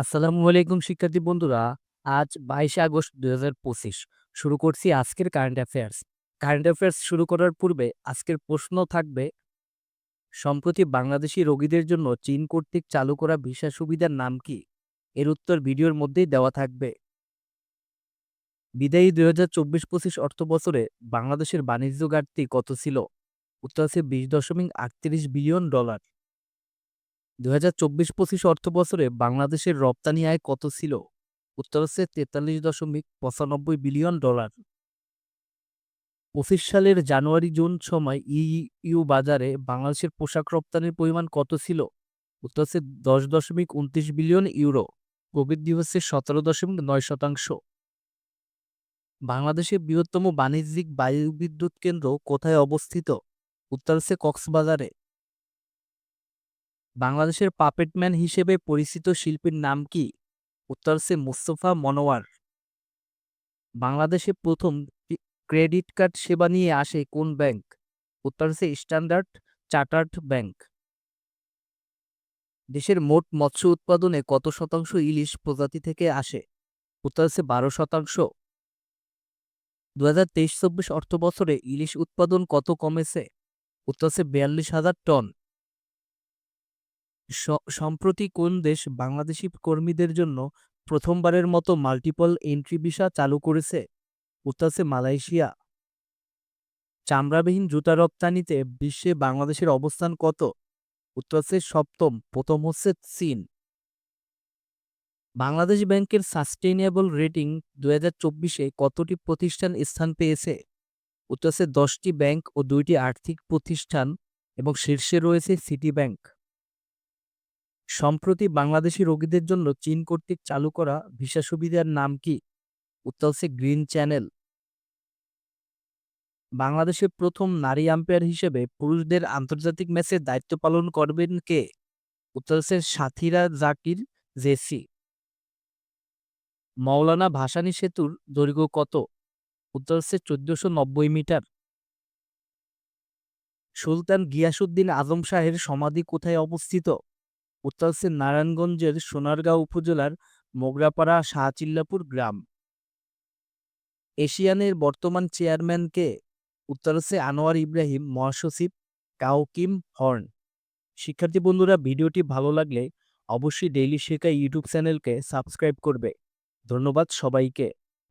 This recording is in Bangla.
আসসালামু আলাইকুম শিক্ষার্থী বন্ধুরা। আজ বাইশে আগস্ট দুই হাজার পঁচিশ। শুরু করছি আজকের কারেন্ট অ্যাফেয়ার্স কারেন্ট অ্যাফেয়ার্স শুরু করার পূর্বে আজকের প্রশ্ন থাকবে, সম্প্রতি বাংলাদেশি রোগীদের জন্য চীন কর্তৃক চালু করা ভিসা সুবিধার নাম কি? এর উত্তর ভিডিওর মধ্যেই দেওয়া থাকবে। বিদায়ী দুই হাজার চব্বিশ পঁচিশ অর্থ বছরে বাংলাদেশের বাণিজ্য ঘাটতি কত ছিল? উত্তর আছে বিশ দশমিক আটত্রিশ বিলিয়ন ডলার। দুই হাজার চব্বিশ পঁচিশ অর্থ বছরে বাংলাদেশের রপ্তানি আয় কত ছিল? উত্তর হচ্ছে তেতাল্লিশ দশমিক পঁচানব্বই বিলিয়ন ডলার। পঁচিশ সালের জানুয়ারি জুন সময় ইইউ বাজারে বাংলাদেশের পোশাক রপ্তানির পরিমাণ কত ছিল? উত্তর হচ্ছে দশ দশমিক উনত্রিশ বিলিয়ন ইউরো। প্রবৃদ্ধি হচ্ছে সতেরো দশমিক নয় শতাংশ। বাংলাদেশের বৃহত্তম বাণিজ্যিক বায়ু বিদ্যুৎ কেন্দ্র কোথায় অবস্থিত? উত্তর হচ্ছে কক্সবাজারে। বাংলাদেশের পাপেটম্যান হিসেবে পরিচিত শিল্পীর নাম কি? উত্তর হচ্ছে মুস্তফা মনোয়ার। বাংলাদেশে প্রথম ক্রেডিট কার্ড সেবা নিয়ে আসে কোন ব্যাংক উত্তর হচ্ছে স্ট্যান্ডার্ড চার্টার্ড ব্যাংক দেশের মোট মৎস্য উৎপাদনে কত শতাংশ ইলিশ প্রজাতি থেকে আসে? উত্তর হচ্ছে বারো শতাংশ। দু হাজার তেইশ চব্বিশ অর্থ বছরে ইলিশ উৎপাদন কত কমেছে? উত্তর হচ্ছে বিয়াল্লিশ হাজার টন। স- সম্প্রতি কোন দেশ বাংলাদেশি কর্মীদের জন্য প্রথমবারের মতো মাল্টিপল এন্ট্রি ভিসা চালু করেছে? উত্তর হচ্ছে মালয়েশিয়া। চামড়াবিহীন জুতা রপ্তানিতে বিশ্বে বাংলাদেশের অবস্থান কত? উত্তর হচ্ছে সপ্তম, প্রথম হচ্ছে চীন। বাংলাদেশ ব্যাংকের সাস্টেইনেবল রেটিং হাজার চব্বিশে কতটি প্রতিষ্ঠান স্থান পেয়েছে? হচ্ছে দশটি ব্যাংক ও দুইটি আর্থিক প্রতিষ্ঠান এবং শীর্ষে রয়েছে সিটি ব্যাংক। সম্প্রতি বাংলাদেশি রোগীদের জন্য চীন কর্তৃক চালু করা ভিসা সুবিধার নাম কি? হচ্ছে গ্রিন চ্যানেল। বাংলাদেশের প্রথম নারী আম্পায়ার হিসেবে পুরুষদের আন্তর্জাতিক ম্যাচে দায়িত্ব পালন করবেন কে? হচ্ছে সাথীরা জাকির জেসি। মৌলানা ভাসানী সেতুর দৈর্ঘ্য কত? হচ্ছে চোদ্দশো নব্বই মিটার। সুলতান গিয়াসুদ্দিন আজম শাহের সমাধি কোথায় অবস্থিত? হচ্ছে নারায়ণগঞ্জের সোনারগাঁও উপজেলার মোগরাপাড়া শাহচিল্লাপুর গ্রাম। এশিয়ানের বর্তমান চেয়ারম্যান কে উত্তর হচ্ছে আনোয়ার ইব্রাহিম, মহাসচিব কাউকিম হর্ন। শিক্ষার্থী বন্ধুরা, ভিডিওটি ভালো লাগলে অবশ্যই ডেইলি শেখা ইউটিউব চ্যানেলকে সাবস্ক্রাইব করবে। ধন্যবাদ সবাইকে।